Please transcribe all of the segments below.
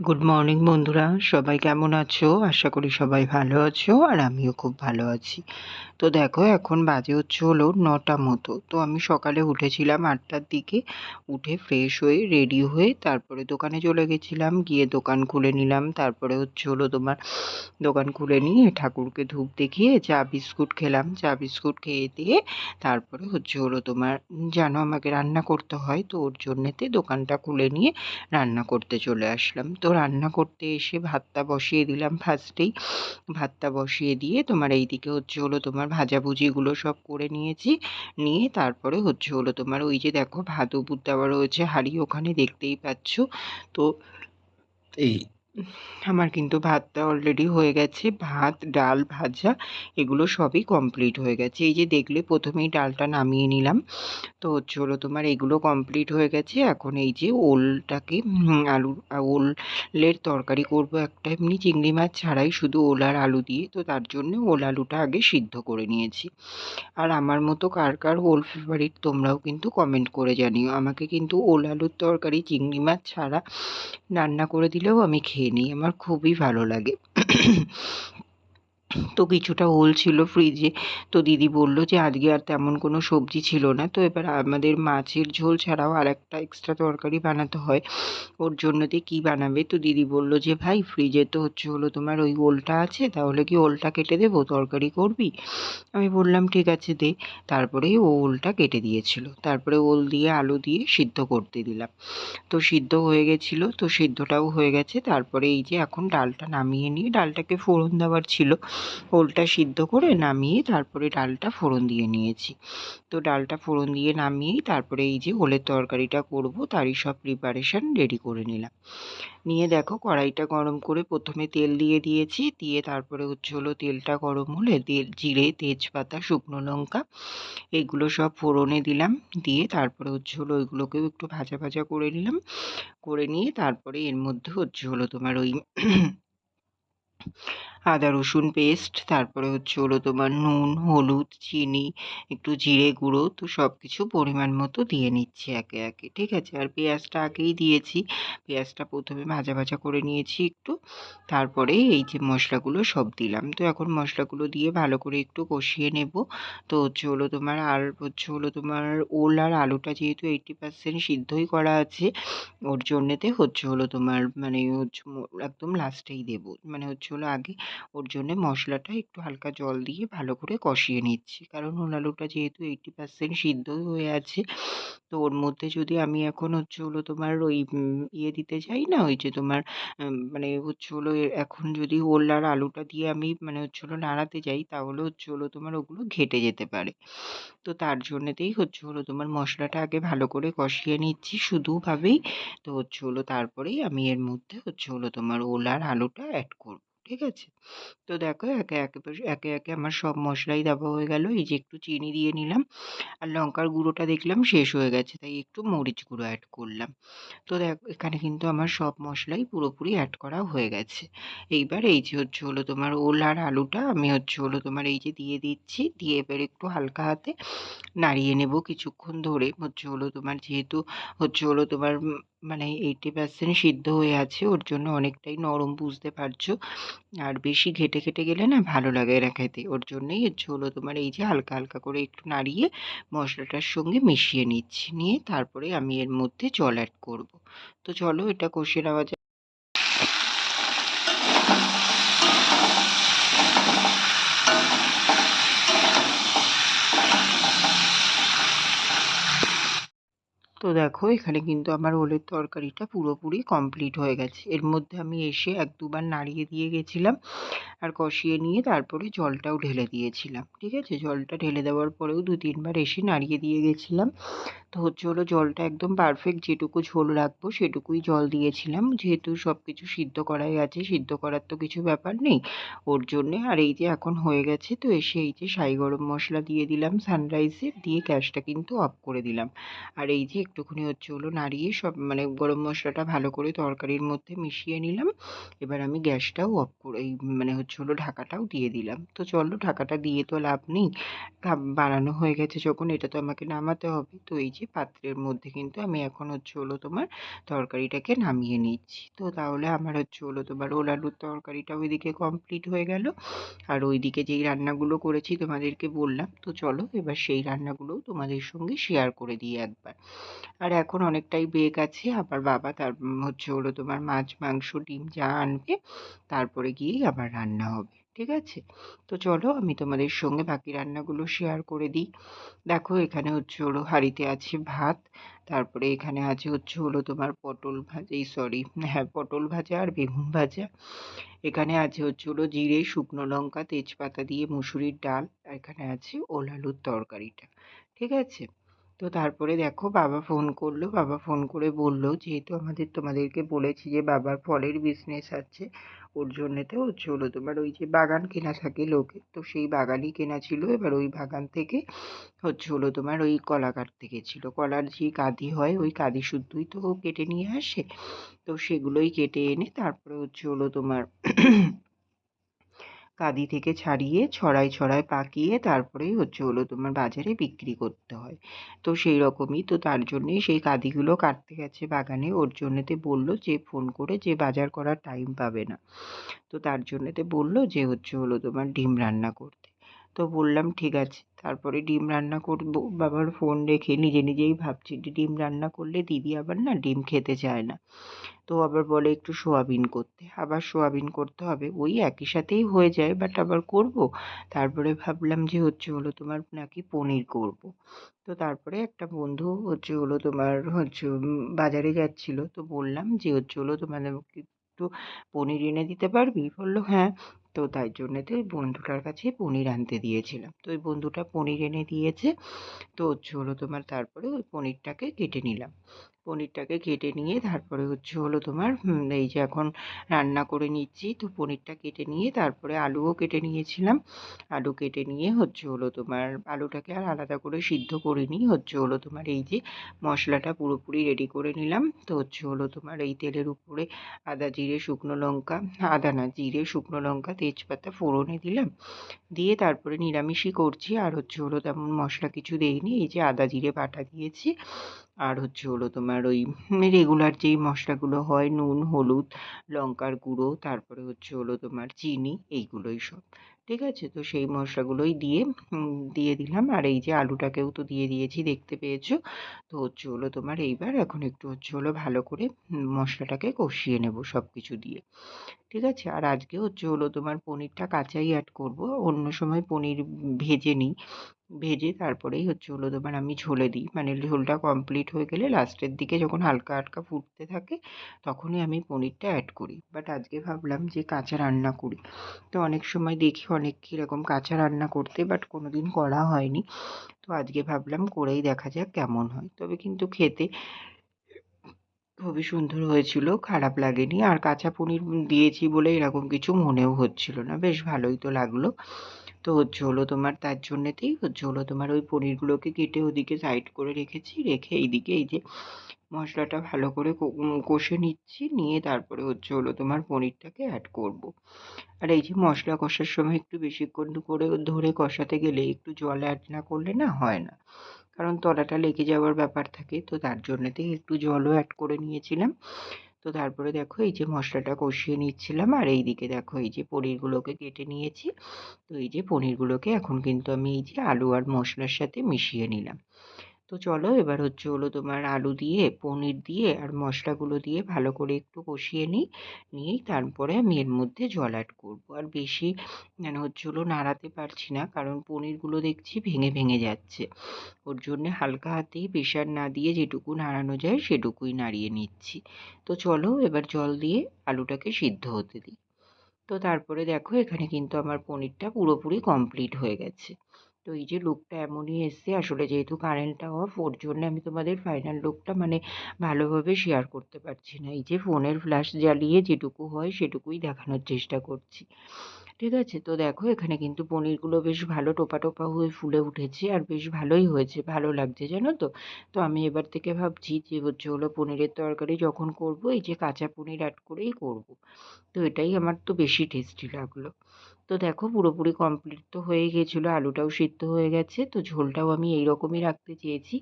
Good morning বন্ধুরা। সবাই কেমন আছো? আশা করি সবাই ভালো আছো আর আমিও খুব ভালো আছি। তো দেখো, এখন বাজে হচ্ছে হলো নটা মতো। তো আমি সকালে উঠেছিলাম আটটার দিকে, উঠে ফ্রেশ হয়ে রেডি হয়ে তারপরে দোকানে চলে গেছিলাম। গিয়ে দোকান খুলে নিলাম। তারপরে হচ্ছে হলো তোমার দোকান খুলে নিয়ে ঠাকুরকে ধূপ দেখিয়ে চা বিস্কুট খেলাম। চা বিস্কুট খেয়ে দিয়ে তারপরে হচ্ছে হলো তোমার জানো আমাকে রান্না করতে হয়, তো ওর জন্যেতে দোকানটা খুলে নিয়ে রান্না করতে চলে আসলাম। তো রান্না করতে এসে ভাতটা বসিয়ে দিলাম ফার্স্টেই ভাতটা বসিয়ে দিয়ে তোমার এই দিকে হচ্ছে হলো তোমার ভাজাভুজিগুলো সব করে নিয়েছি। নিয়ে তারপরে হচ্ছে হলো তোমার ওই যে দেখো ভাত উপুর দেওয়া রয়েছে হাঁড়ি, ওখানে দেখতেই পাচ্ছ। তো এই আমার কিন্তু ভাতটা অলরেডি হয়ে গেছে। ভাত, ডাল ভাজা, এগুলো সবই কমপ্লিট হয়ে গেছে। এই যে দেখলে প্রথমেই ডালটা নামিয়ে নিলাম। তো হলো তোমার এগুলো কমপ্লিট হয়ে গেছে। এখন এই যে ওলটাকে আলু, ওলের তরকারি করব একটা। এমনি চিংড়ি মাছ ছাড়াই শুধু ওল আর আলু দিয়ে। তো তার জন্য ওল আলুটা আগে সিদ্ধ করে নিয়েছি। আর আমার মতো কার কার ওল ফেভারিট তোমরাও কিন্তু কমেন্ট করে জানিও। আমাকে কিন্তু ওল আলুর তরকারি, চিংড়ি মাছ ছাড়া রান্না করে দিলেও আমি খেয়ে নিই আমার খুবই ভালো লাগে। তো কিছুটা ওল ছিল ফ্রিজে তো দিদি বলল যে, আজকে আর তেমন কোনো সবজি ছিল না। তো এবার আমাদের মাছের ঝোল ছাড়াও আর একটা এক্সট্রা তরকারি বানাতে হয়। ওর জন্যতে কী বানাবে? তো দিদি বলল যে, ভাই ফ্রিজে তো হচ্ছে হলো তোমার ওই ওলটা আছে, তাহলে কি ওলটা কেটে দেবো? তরকারি করবি? আমি বললাম, ঠিক আছে, দে। তারপরে ও ওলটা কেটে দিয়েছিল। তারপরে ওল দিয়ে আলু দিয়ে সিদ্ধ করতে দিলাম। তো সিদ্ধ হয়ে গেছিল, তো সিদ্ধটাও হয়ে গেছে। তারপরে এই যে এখন ডালটা নামিয়ে নিয়ে, ডালটাকে ফোড়ন দেওয়ার ছিল। ওলটা সিদ্ধ করে নামিয়ে তারপরে ডালটা ফোড়ন দিয়ে নিয়েছি। তো ডালটা ফোড়ন দিয়ে নামিয়েই তারপরে এই যে ওলের তরকারিটা করব, তারই সব প্রিপারেশান রেডি করে নিলাম। নিয়ে দেখো কড়াইটা গরম করে প্রথমে তেল দিয়ে দিয়েছি, দিয়ে তারপরে হচ্ছে হলো তেলটা গরম হলে তেল জিরে, তেজপাতা, শুকনো লঙ্কা, এগুলো সব ফোড়নে দিলাম। দিয়ে তারপরে হচ্ছে হলো ওইগুলোকেও একটু ভাজা ভাজা করে নিলাম। করে নিয়ে তারপরে এর মধ্যে হচ্ছে হলো তোমার ওই আদা, রসুন পেস্ট তারপরে হচ্ছে হলো তোমার নুন, হলুদ, চিনি, একটু জিরে গুঁড়ো, তো সব কিছু পরিমাণ মতো দিয়ে নিচ্ছি একে একে, ঠিক আছে? আর পেঁয়াজটা আগেই দিয়েছি। পেঁয়াজটা প্রথমে ভাজা ভাজা করে নিয়েছি একটু, তারপরে এই যে মশলাগুলো সব দিলাম। তো এখন মশলাগুলো দিয়ে ভালো করে একটু কষিয়ে নেব। তো হচ্ছে হলো তোমার আর হচ্ছে হলো তোমার ওল আর আলুটা যেহেতু এইটটি পার্সেন্ট সিদ্ধই করা আছে, ওর জন্যেতে হচ্ছে হলো তোমার মানে হচ্ছে একদম লাস্টেই দেবো। মানে হচ্ছে হলো আগে ওর জন্যে মশলাটা একটু হালকা জল দিয়ে ভালো করে কষিয়ে নিচ্ছি। কারণ ওল আলুটা যেহেতু এইটি পার্সেন্ট সিদ্ধই হয়ে আছে, তো ওর মধ্যে যদি আমি এখন হচ্ছে হলো তোমার ওই ইয়ে দিতে চাই না, ওই যে তোমার মানে হচ্ছে হলো এখন যদি ওল আর আলুটা দিয়ে আমি মানে হচ্ছে হলো নাড়াতে যাই, তাহলে হচ্ছে হলো তোমার ওগুলো ঘেটে যেতে পারে। তো তার জন্যেতেই হচ্ছে হলো তোমার মশলাটা আগে ভালো করে কষিয়ে নিচ্ছি শুধুভাবেই। তো হচ্ছে হলো তারপরেই আমি এর মধ্যে হচ্ছে হলো তোমার ওল আর আলুটা অ্যাড করব। ঠিক আছে? তো দেখো একে একে একে একে আমার সব মশলাই দেওয়া হয়ে গেল। এই যে একটু চিনি দিয়ে নিলাম আর লঙ্কার গুঁড়োটা দেখলাম শেষ হয়ে গেছে, তাই একটু মরিচ গুঁড়ো অ্যাড করলাম। তো দেখ, এখানে কিন্তু আমার সব মশলাই পুরোপুরি অ্যাড করা হয়ে গেছে। এইবার এই যে হচ্ছে হলো তোমার ওল আর আলুটা, আমি হচ্ছে হলো তোমার এই যে দিয়ে দিচ্ছি, দিয়ে এবার একটু হালকা হাতে নাড়িয়ে নেব কিছুক্ষণ ধরে। হচ্ছে হলো তোমার যেহেতু হচ্ছে হলো তোমার মানে এইটি পার্সেন্ট সিদ্ধ হয়ে আছে, ওর জন্য অনেকটাই নরম, বুঝতে পারছ? আর বেশি ঘেটে ঘেটে গেলে না ভালো লাগে না খেতে। ওর জন্যই এর হলো তোমার এই যে হালকা হালকা করে একটু নাড়িয়ে মশলাটার সঙ্গে মিশিয়ে নিচ্ছি। নিয়ে তারপরে আমি এর মধ্যে জল অ্যাড করব। তো চলো এটা কষে নেওয়া তো দেখো, এখানে কিন্তু আমার ওলের তরকারিটা পুরোপুরি কমপ্লিট হয়ে গেছে। এর মধ্যে আমি এসে এক দুবার নাড়িয়ে দিয়ে গেছিলাম আর কষিয়ে নিয়ে তারপরে জলটাও ঢেলে দিয়েছিলাম, ঠিক আছে? জলটা ঢেলে দেওয়ার পরেও দু তিনবার এসে নাড়িয়ে দিয়ে গেছিলাম। তো হচ্ছে হলো জলটা একদম পারফেক্ট যেটুকু ঝোল রাখব সেটুকুই জল দিয়েছিলাম। যেহেতু সব কিছু সিদ্ধ করাই আছে, সিদ্ধ করার তো কিছু ব্যাপার নেই। ওর জন্যে আর এই যে এখন হয়ে গেছে, তো এসে এই যে সাই গরম মশলা দিয়ে দিলাম সানরাইজের দিয়ে গ্যাসটা কিন্তু অফ করে দিলাম। আর এই যে একটুখানি হচ্ছে হলো নাড়িয়ে সব মানে গরম মশলাটা ভালো করে তরকারির মধ্যে মিশিয়ে নিলাম। এবার আমি গ্যাসটাও অফ করে এই মানে হচ্ছে হলো ঢাকাটাও দিয়ে দিলাম। তো চলো ঢাকাটা দিয়ে তো লাভ নেই। বানানো হয়ে গেছে যখন এটা তো আমাকে নামাতে হবে। তো এই যে পাত্রের মধ্যে কিন্তু আমি এখন হচ্ছে হলো তোমার তরকারিটাকে নামিয়ে নিচ্ছি। তো তাহলে আমার হচ্ছে হলো তোমার ওল আলুর তরকারিটা ওইদিকে কমপ্লিট হয়ে গেল। আর ওইদিকে যেই রান্নাগুলো করেছি তোমাদেরকে বললাম। তো চলো এবার সেই রান্নাগুলোও তোমাদের সঙ্গে শেয়ার করে দিই একবার। আর এখন অনেকটাই বেগ আছে। আবার বাবা তার হচ্ছে হলো তোমার মাছ, মাংস, ডিম যা আনবে, তারপরে গিয়েই আবার রান্না হবে, ঠিক আছে? তো চলো আমি তোমাদের সঙ্গে বাকি রান্নাগুলো শেয়ার করে দিই। দেখো এখানে হচ্ছে হলো হাঁড়িতে আছে ভাত, তারপরে এখানে আছে হচ্ছে হলো তোমার পটল ভাজা, এই সরি হ্যাঁ পটল ভাজা আর বেগুন ভাজা। এখানে আছে হচ্ছে হলো জিরে, শুকনো লঙ্কা, তেজপাতা দিয়ে মুসুরির ডাল, আর এখানে আছে ওল আলুর তরকারিটা, ঠিক আছে? তো তারপরে দেখো বাবা ফোন করল, বাবা ফোন করে বলল, যেহেতু আমাদের, তোমাদেরকে বলেছি যে বাবার ফলের বিজনেস আছে, ওর জন্যেতে হচ্ছে হলো তোমার ওই যে বাগান কেনা থাকে লোকে, তো সেই বাগানই কেনা ছিল। এবার ওই বাগান থেকে হচ্ছে হলো তোমার ওই কলা কাটতে গেছিল কলার যে কাঁদি হয়, ওই কাঁদি শুদ্ধই তো কেটে নিয়ে আসে। তো সেগুলোই কেটে এনে তারপরে হচ্ছে হলো তোমার কাঁদি থেকে ছাড়িয়ে, ছড়ায় ছড়ায় পাকিয়ে তারপরেই হচ্ছে হলো তোমার বাজারে বিক্রি করতে হয়। তো সেই রকমই তো তার জন্যেই সেই কাঁদিগুলো কাটতে গেছে বাগানে। ওর জন্যেতে বলল যে, ফোন করে যে, বাজার করার টাইম পাবে না। তো তার জন্যেতে বলল যে, হচ্ছে হলো তোমার ডিম রান্না করতে। তো বললাম, ঠিক আছে। তারপরে ডিম রান্না করব। বাবার ফোন রেখে নিজে নিজেই ভাবছি ডিম রান্না করলে দিদি আবার না ডিম খেতে চায় না। তো আবার বলে একটু সোয়াবিন করতে। আবার সোয়াবিন করতে হবে, ওই একই সাথেই হয়ে যায় বাট আবার করব। তারপরে ভাবলাম যে হচ্ছে হলো তোমার নাকি পনির করব। তো তারপরে একটা বন্ধু হচ্ছে হলো তোমার হচ্ছে বাজারে যাচ্ছিল, তো বললাম যে হচ্ছে হলো তোমাদের একটু পনির এনে দিতে পারবি? বলল হ্যাঁ। তো তাই জন্যেতে ওই বন্ধুটার কাছে পনির আনতে দিয়েছিলাম। তো ওই বন্ধুটা পনির এনে দিয়েছে, তো হচ্ছে হলো তোমার তারপরে ওই পনিরটাকে কেটে নিলাম। পনিরটাকে কেটে নিয়ে তারপরে হচ্ছে হলো তোমার এই যে এখন রান্না করে নিচ্ছি। তো পনিরটা কেটে নিয়ে তারপরে আলুও কেটে নিয়েছিলাম। আলু কেটে নিয়ে হচ্ছে হলো তোমার আলুটাকে আর আলাদা করে সিদ্ধ করিনি। হচ্ছে হলো তোমার এই যে মশলাটা পুরোপুরি রেডি করে নিলাম। তো হচ্ছে হলো তোমার এই তেলের উপরে আদা জিরে, শুকনো লঙ্কা, আদা না, জিরে, শুকনো লঙ্কা, তেজপাতা ফোড়নে দিলাম। দিয়ে তারপরে নিরামিষই করছি। আর হচ্ছে হলো তেমন মশলা কিছু দেইনি। এই যে আদা, জিরে, বাটা দিয়েছি। আর হচ্ছে হলো তোমার ওই রেগুলার যেই মশলাগুলো হয়, নুন, হলুদ, লঙ্কার গুঁড়ো, তারপরে হচ্ছে হলো তোমার চিনি, এইগুলোই সব। ঠিক আছে? তো সেই মশলাগুলোই দিয়ে দিয়ে দিলাম। আর এই যে আলুটাকেও তো দিয়ে দিয়েছি, দেখতে পেয়েছ? তো হচ্ছে হলো তোমার এইবার এখন একটু হচ্ছে হলো ভালো করে মশলাটাকে কষিয়ে নেব সব কিছু দিয়ে। ঠিক আছে? আর আজকে হচ্ছে হলো তোমার পনিরটা কাঁচাই অ্যাড করব। অন্য সময় পনির ভেজে নিই। ভেজে তারপরেই হচ্ছে হলো তোমার আমি ঝোলে দিই। মানে ঝোলটা কমপ্লিট হয়ে গেলে লাস্টের দিকে যখন হালকা হালকা ফুটতে থাকে, তখনই আমি পনিরটা অ্যাড করি। বাট আজকে ভাবলাম যে কাঁচা রান্না করি। তো অনেক সময় দেখি অনেক কীরকম কাঁচা রান্না করতে বাট কোনো দিন করা হয়নি। তো আজকে ভাবলাম করেই দেখা যাক কেমন হয়। তবে কিন্তু খেতে খুবই সুন্দর হয়েছিল, খারাপ লাগেনি। আর কাঁচা পনির দিয়েছি বলে এরকম কিছু মনেও হচ্ছিল না। বেশ ভালোই তো লাগল। তো হচ্ছে হলো তোমার তার জন্যেতেই হচ্ছে হলো তোমার ওই পনিরগুলোকে কেটে ওদিকে সাইড করে রেখেছি। রেখে এইদিকে এই যে মশলাটা ভালো করে কষে নিচ্ছি। নিয়ে তারপরে হচ্ছে হলো তোমার পনিরটাকে অ্যাড করব। আর এই যে মশলা কষার সময় একটু বেশিক্ষণ করে ধরে কষাতে গেলে একটু জল অ্যাড না করলে না হয় না। কারণ তলাটা লেগে যাওয়ার ব্যাপার থাকে। তো তার জন্যেতেই একটু জলও অ্যাড করে নিয়েছিলাম। তো তারপরে দেখো এই যে মশলাটা কষিয়ে নিচ্ছিলাম। আর এই দিকে দেখো এই যে পনিরগুলোকে কেটে নিয়েছি। তো এই যে পনিরগুলোকে এখন কিন্তু আমি এই যে আলু আর মশলার সাথে মিশিয়ে নিলাম। তো চলো এবার হচ্ছে হলো তোমার আলু দিয়ে, পনির দিয়ে আর মশলাগুলো দিয়ে ভালো করে একটু কষিয়ে নিই। নিয়েই তারপরে আমি এর মধ্যে জল অ্যাড করব। আর বেশি মানে হচ্ছে হলো নাড়াতে পারছি না, কারণ পনিরগুলো দেখছি ভেঙে ভেঙে যাচ্ছে। ওর জন্যে হালকা হাতেই প্রেশার না দিয়ে যেটুকু নাড়ানো যায় সেটুকুই নাড়িয়ে নিচ্ছি। তো চলো এবার জল দিয়ে আলুটাকে সিদ্ধ হতে দিই। তো তারপরে দেখো এখানে কিন্তু আমার পনিরটা পুরোপুরি কমপ্লিট হয়ে গেছে। তো এই যে লুকটা এমনই এসছে, আসলে যেহেতু কারেন্টটা অফ ওর জন্য আমি তোমাদের ফাইনাল লুকটা মানে ভালোভাবে শেয়ার করতে পারছি না। এই যে ফোনের ফ্ল্যাশ জ্বালিয়ে যেটুকু হয় সেটুকুই দেখানোর চেষ্টা করছি। ঠিক আছে? তো দেখো, এখানে কিন্তু পনিরগুলো বেশ ভালো টোপা টোপা হয়ে ফুলে উঠেছে আর বেশ ভালোই হয়েছে, ভালো লাগছে, জানো তো? তো আমি এবার থেকে ভাবছি যে হচ্ছে হলো পনিরের তরকারি যখন করব, এই যে কাঁচা পনির অ্যাড করেই করব। তো এটাই আমার তো বেশি টেস্টি লাগল। তো দেখো পুরোপুরি কমপ্লিট তো হয়ে গেছিল, আলুটাও সিদ্ধ হয়ে গেছে, তো ঝোলটাও আমি এই রকমই রাখতে চেয়েছি।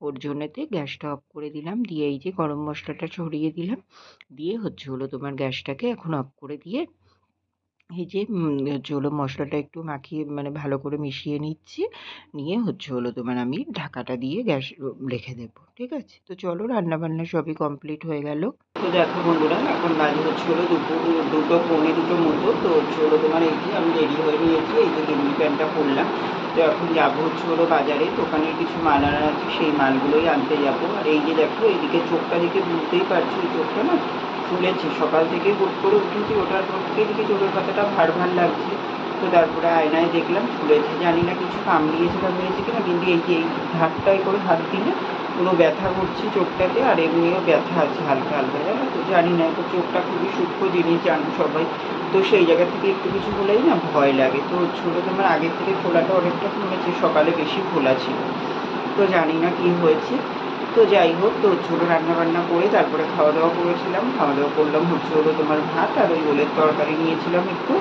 ওর জন্যতে গ্যাসটা অফ করে দিলাম, দিয়ে এই যে গরম মশলাটা ছড়িয়ে দিলাম, দিয়ে হচ্ছে হলো তোমার গ্যাসটাকে এখন অফ করে দিয়ে এই যে হলো মশলাটা একটু মাখিয়ে মানে ভালো করে মিশিয়ে নিচ্ছি। নিয়ে হচ্ছে হলো তোমার আমি ঢাকাটা দিয়ে গ্যাস রেখে দেবো, ঠিক আছে? তো চলো রান্না বান্না সবই কমপ্লিট হয়ে গেল। তো দেখো বন্ধুরা, এখন বাজে হচ্ছে হলো দুটো দুটো, পৌনে দুটো মতো। তো হচ্ছে হলো তোমার এই যে আমি রেডি হয়ে নিয়েছি, এই যে গেঞ্জি প্যান্টটা পরলাম তো এখন যাব হচ্ছে হলো বাজারে। দোকানের কিছু মাল আনার আছে, সেই মালগুলোই আনতে যাব। আর এই যে দেখো, এইদিকে চোখটা দেখে বুঝতেই পারছি চোখটা না? ফুলেছে সকাল থেকে হুট করে উঠেছি ওটার পর থেকে দেখি চোখের পাতাটা ভার ভার লাগছে। তো তারপরে আয়নায় দেখলাম ফুলেছে জানি না কিছু কামড়িয়েছে কামড়িয়েছে কিনা, কিন্তু এই যে, এই ধারটায় করে হাত দিলে কোনো ব্যথা করছে চোখটাতে, আর এমনিও ব্যথা আছে হালকা হালকা, জানো তো? জানি না তো চোখটা খুবই সূক্ষ্ম জিনিস, জানো সবাই। তো সেই জায়গা থেকে একটু কিছু হলেই না ভয় লাগে। তো ছোটো তোমার আগের থেকে খোলাটা অনেকটা কমেছে, সকালে বেশি খোলা ছিল। তো জানি না কি হয়েছে। তো যাই হোক, তো ছোটো রান্না বান্না করে তারপরে খাওয়া দাওয়া করেছিলাম। খাওয়া দাওয়া করলাম, হচ্ছে হলো তোমার ভাত আর ওই ওলের তরকারি নিয়েছিলাম একটু।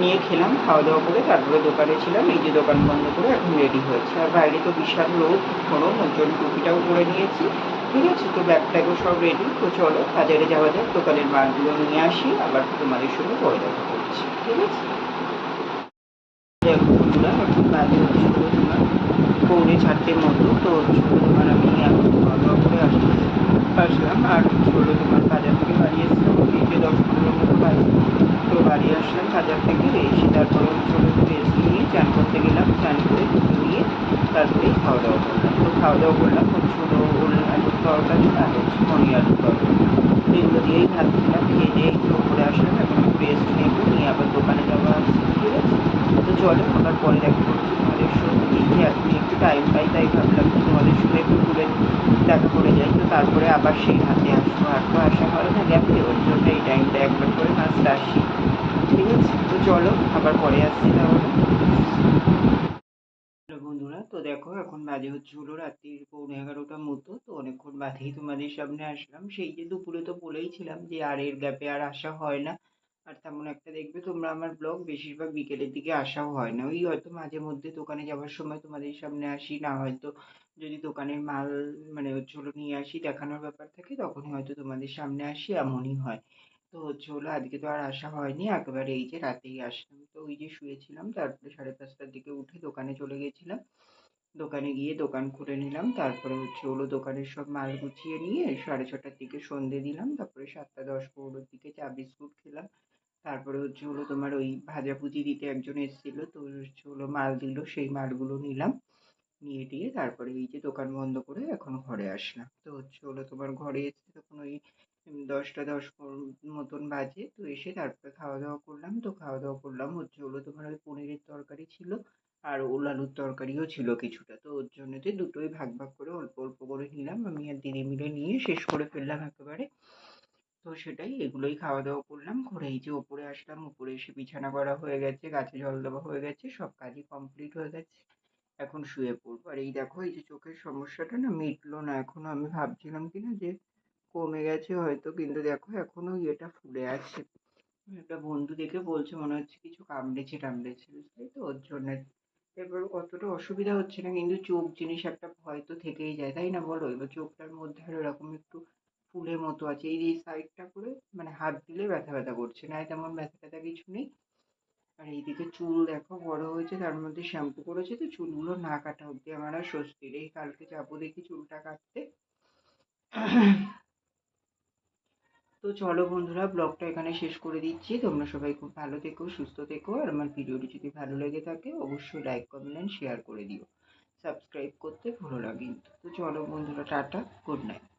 নিয়ে খেলাম খাওয়া দাওয়া করে তারপরে দোকানে ছিলাম। এই যে দোকান বন্ধ করে এখন রেডি হয়েছে। আর বাইরে তো বিশাল রোদ, গরম ওর জন্য টুপিটাও করে নিয়েছি। ঠিক আছে, তো ব্যাগ ট্যাগও সব রেডি তো চলো, বাজারে যাওয়া যাক, দোকানের মালগুলো নিয়ে আসি, আবার তোমাদের সঙ্গে পরে দেখা করছি। ঠিক আছে? বাজে তোমার পৌনে চারটের মতো, তো ছোটো তোমার আমি এখন খাওয়া দাওয়া করে আসলাম আসলাম আর ছোটো তোমার বাজার থেকে বাড়ি এসেছিলাম এই যে দশ পনেরো মতো বাড়ি, তো বাড়ি আসলাম বাজার থেকে, এসে তারপরে ছোটো রেস্ট নিয়ে চান করতে গেলাম, চান করে নিয়ে তারপরেই খাওয়া দাওয়া করলাম। তো খাওয়া দাওয়া করলাম ছোটো আলুর তরকারি আর হচ্ছে পনির আলুর তরকারি। এগুলো দিয়েই ভাত খেলাম, খেয়ে দিয়ে উপরে আসলাম, এখন একটু রেস্ট নেব নিয়ে আবার দোকানে যাওয়া আছে তো চলো আবার পরে দেখা। করছি তোমাদের সঙ্গে যে এখন একটু টাইম পাই, তাই ভাবলাম তোমাদের সঙ্গে একটু ঘুরে দেখা করে যাই। তো তারপরে আবার সেই হাতে আসব। আর তো আসা হয় না গ্যাপে ওর জন্য এই টাইমটা একবার করে মাছটা আসি। ঠিক আছে? তো চলো, আবার পরে আসছি তাহলে। বন্ধুরা, তো দেখো, এখন বাজে হচ্ছে হলো রাত্রির পৌনে এগারোটার মতো। তো অনেকক্ষণ বাদেই তোমাদের সামনে আসলাম। সেই যে দুপুরে তো বলেইছিলাম যে আর এর গ্যাপে আর আসা হয় না। আর তেমন একটা দেখবে তোমরা আমার ব্লগ বেশিরভাগ বিকেলের দিকে আসাও হয় না। ওই হয়তো মাঝে মধ্যে দোকানে যাওয়ার সময় তোমাদের সামনে আসি, না হয়তো যদি দোকানের মাল মানে হলো নিয়ে আসি, দেখানোর ব্যাপার থাকে তখনই হয়তো তোমাদের সামনে আসি, এমনই হয়। তো হচ্ছে হলো আজকে তো আর আসা হয়নি, একেবারে এই যে রাতেই আসলাম। তো ওই যে শুয়েছিলাম, তারপরে সাড়ে পাঁচটার দিকে উঠে দোকানে চলে গেছিলাম। দোকানে গিয়ে দোকান খুলে নিলাম, তারপরে হচ্ছে হলো দোকানের সব মাল গুছিয়ে নিয়ে সাড়ে ছটার দিকে সন্ধে দিলাম, তারপরে সাতটা দশ পনেরোর দিকে চা বিস্কুট খেলাম। তারপরে হচ্ছে হলো তোমার ওই ভাজাভুজি দিতে একজন এসেছিল, তো হচ্ছে হলো মাল দিল, সেই মালগুলো নিলাম। নিয়ে টিয়ে তারপরে এই যে দোকান বন্ধ করে এখন ঘরে আসলাম। তো হচ্ছে হলো তোমার ঘরে এসে তখন ওই দশটা, দশ মতন বাজে, তো এসে তারপরে খাওয়া দাওয়া করলাম। তো খাওয়া দাওয়া করলাম, হচ্ছে হলো তোমার ওই পনিরের তরকারি ছিল আর ওল আলুর তরকারিও ছিল কিছুটা। তো ওর জন্যতে দুটোই ভাগ ভাগ করে অল্প অল্প করে নিলাম। আমি আর দিদি মিলে নিয়ে শেষ করে ফেললাম একেবারে। তো সেটাই এগুলোই খাওয়া দাওয়া করলাম। করে এই যে ওপরে আসলাম, ওপরে এসে বিছানা করা হয়ে গেছে, গাছে জল দেওয়া হয়ে গেছে, সব কাজই কমপ্লিট হয়ে গেছে। এখন শুয়ে পড়ব। আর এই দেখো, এই যে চোখের সমস্যাটা না মিটলো না, এখনও আমি ভাবছিলাম কি না যে কমে গেছে হয়তো, কিন্তু দেখো এখনও ইয়েটা ফুলে আছে। একটা বন্ধু দেখে বলছে, মনে হচ্ছে কিছু কামড়েছে টামড়েছে বুঝলি তো? ওর জন্য। এবার অতটা অসুবিধা হচ্ছে না, কিন্তু চোখ জিনিস একটা ভয় তো থেকেই যায়, তাই না বলো? এবার চোখটার মধ্যে আর ওরকম একটু ফুলের মতো আছে। এই যে সাইডটা করে মানে হাত দিলে ব্যথা ব্যথা করছে। না তেমন ব্যথা ব্যথা কিছু নেই। আর এইদিকে চুল দেখো বড় হয়েছে, তার মধ্যে শ্যাম্পু করেছে, তো চুলগুলো না কাটা অব্দি আমার আর স্বস্তি নেই। কালকে যাব দেখি চুলটা কাটতে। তো চলো বন্ধুরা, ব্লগটা এখানে শেষ করে দিচ্ছি। তোমরা সবাই খুব ভালো থেকো, সুস্থ থেকো। আর আমার ভিডিওটি যদি ভালো লেগে থাকে, অবশ্যই লাইক কমেন্ট শেয়ার করে দিও। সাবস্ক্রাইব করতে ভুলো না কিন্তু। তো চলো বন্ধুরা, টাটা গুড নাইট